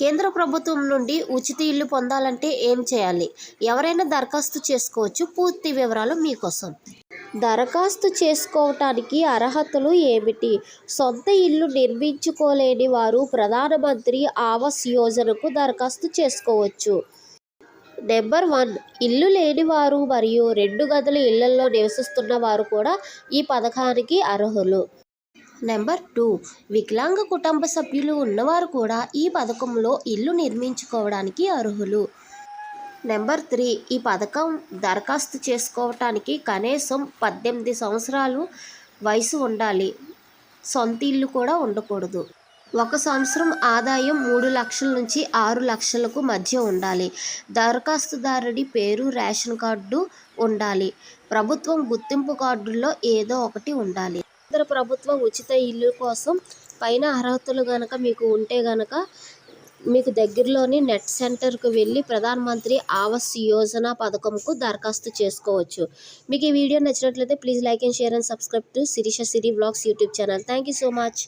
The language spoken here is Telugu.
కేంద్ర ప్రభుత్వం నుండి ఉచిత ఇల్లు పొందాలంటే ఏం చేయాలి? ఎవరైనా దరఖాస్తు చేసుకోవచ్చు. పూర్తి వివరాలు మీకోసం. దరఖాస్తు చేసుకోవటానికి అర్హతలు ఏమిటి? సొంత ఇల్లు నిర్మించుకోలేని వారు ప్రధానమంత్రి ఆవాస్ యోజనకు దరఖాస్తు చేసుకోవచ్చు. నెంబర్ వన్ ఇల్లు లేనివారు మరియు రెండు గదుల ఇళ్ళలో నివసిస్తున్న వారు కూడా ఈ పథకానికి అర్హులు. Number two. వికలాంగ కుటుంబ సభ్యులు ఉన్నవారు కూడా ఈ పథకంలో ఇల్లు నిర్మించుకోవడానికి అర్హులు. Number three. ఈ పథకం దరఖాస్తు చేసుకోవటానికి కనీసం పద్దెనిమిది సంవత్సరాలు వయసు ఉండాలి. సొంత ఇల్లు కూడా ఉండకూడదు. ఒక సంవత్సరం ఆదాయం మూడు లక్షల నుంచి ఆరు లక్షలకు మధ్య ఉండాలి. దరఖాస్తుదారుడి పేరు రేషన్ కార్డు ఉండాలి. ప్రభుత్వం గుర్తింపు కార్డుల్లో ఏదో ఒకటి ఉండాలి. కేంద్ర ప్రభుత్వం ఉచిత ఇల్లు కోసం పైన అర్హతలు గనక మీకు ఉంటే గనక మీకు దగ్గరలోని నెట్ సెంటర్కు వెళ్ళి ప్రధాన మంత్రి ఆవాస్ యోజన పథకంకు దరఖాస్తు చేసుకోవచ్చు. మీకు ఈ వీడియో నచ్చినట్లయితే please like and share and subscribe to Sirisha Siri blogs YouTube channel. Thank you so much.